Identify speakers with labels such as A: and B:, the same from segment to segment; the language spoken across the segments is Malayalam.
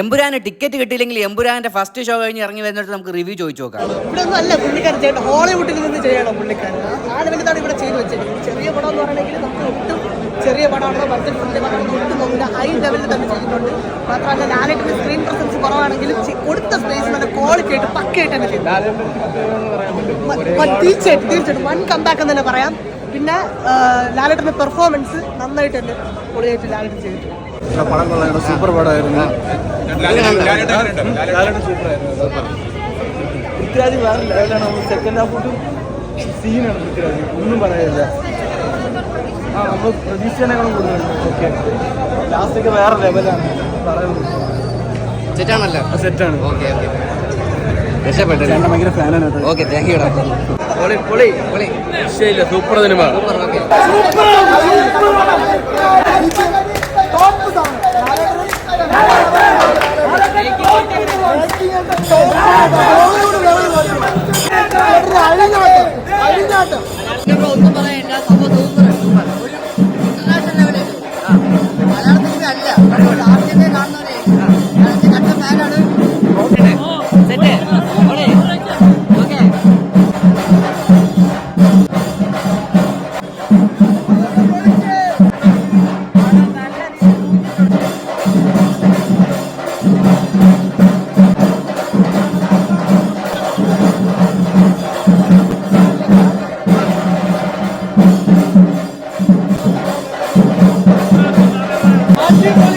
A: എമ്പുരാന് ടിക്കറ്റ് കിട്ടിയില്ലെങ്കിൽ എമ്പുരാന്റെ ഫസ്റ്റ് ഷോ കഴിഞ്ഞ് ഇറങ്ങി വരുന്നിട്ട് നമുക്ക് റിവ്യൂ ചോദിച്ചു നോക്കാം.
B: ഇവിടെ ഒന്നും അല്ല പുള്ളിക്കാരൻ ചെയ്യേണ്ട ഹോളിവുഡിൽ നിന്ന് ചെയ്യണം പുള്ളിക്കാരൻ. ആ ലെവലിലാണ് ഇവിടെ ചെയ്തു വെച്ചിരിക്കുന്നത് ചെറിയ പടം എന്ന് പറയണമെങ്കിൽ നമുക്ക് ഒട്ടും ചെറിയ പടമാണോ ബഡ്ജറ്റ് ഒട്ടും നോക്കില്ല. ഹൈ ലെവലിൽ തന്നെ ചെയ്തിട്ടുണ്ട് മാത്രമല്ല ലാലേട്ടിന്റെ സ്ക്രീൻ പ്രസൻസ് കുറവാണെങ്കിലും കൊടുത്ത സ്പേസ് നല്ല ക്വാളിറ്റി ആയിട്ട് പക്കയായിട്ട് തന്നെ ചെയ്തു. തീർച്ചയായിട്ടും തീർച്ചയായിട്ടും. വൺ കമ്പാക്ക് എന്ന് തന്നെ പറയാം. പിന്നെ ആ, ലാലേട്ടന്റെ പെർഫോമൻസ് നന്നായിട്ട് തന്നെ പൊളിയായിട്ട് ലാലേട്ടൻ ചെയ്തിട്ടുണ്ട്.
C: പടം കൊള്ളായിരുന്നു സൂപ്പർ പടമായിരുന്നു. പൃഥ്വിരാജ് വേറെ ലെവലാണ് നമ്മൾ സെക്കൻഡ് ഹാഫ് സീനാണ് പൃഥ്വിരാജ്. ഒന്നും പറയാനില്ല. ആ നമ്മൾ പ്രതീക്ഷേനേക്കാളും കൂടുതലുണ്ട് ഓക്കെ ലാസ്റ്റൊക്കെ വേറെ ലെവലാണ് പറയുന്നത്
A: സെറ്റാണല്ലോ
C: സെറ്റാണ്
A: ഓക്കെ ഓക്കെ രക്ഷപ്പെട്ടു
C: ഭയങ്കര ഫാനാണ്
A: ഓക്കെ താങ്ക് യു
C: പൊളി പൊളി
A: പൊളി.
C: വിഷയമില്ല സൂപ്പർ സിനിമ.
A: Super okay.
D: ഒന്നും പറയാനില്ല സംഭവം സൂപ്പർ. ഇന്റർനാഷണൽ ലെവലിൽ മലയാളത്തിൽ അല്ല ആദ്യമേ കാണുന്നവരെ. കണ്ട ഫാനാണ്.
C: Thank you.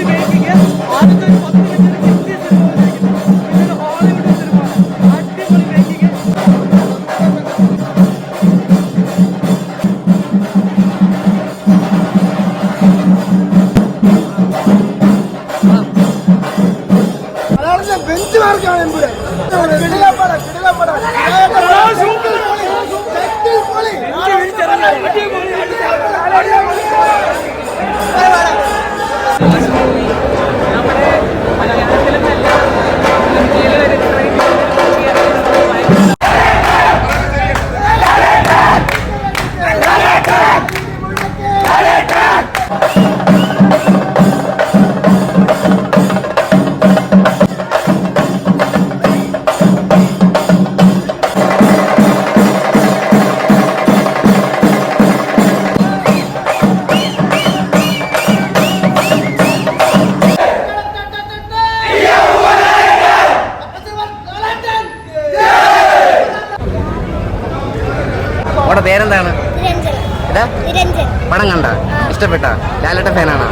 A: നമ്മുടെ പേരെന്താണ്? പടം കണ്ട? ഇഷ്ടപ്പെട്ട? ലാലേട്ട ഫാനാണോ?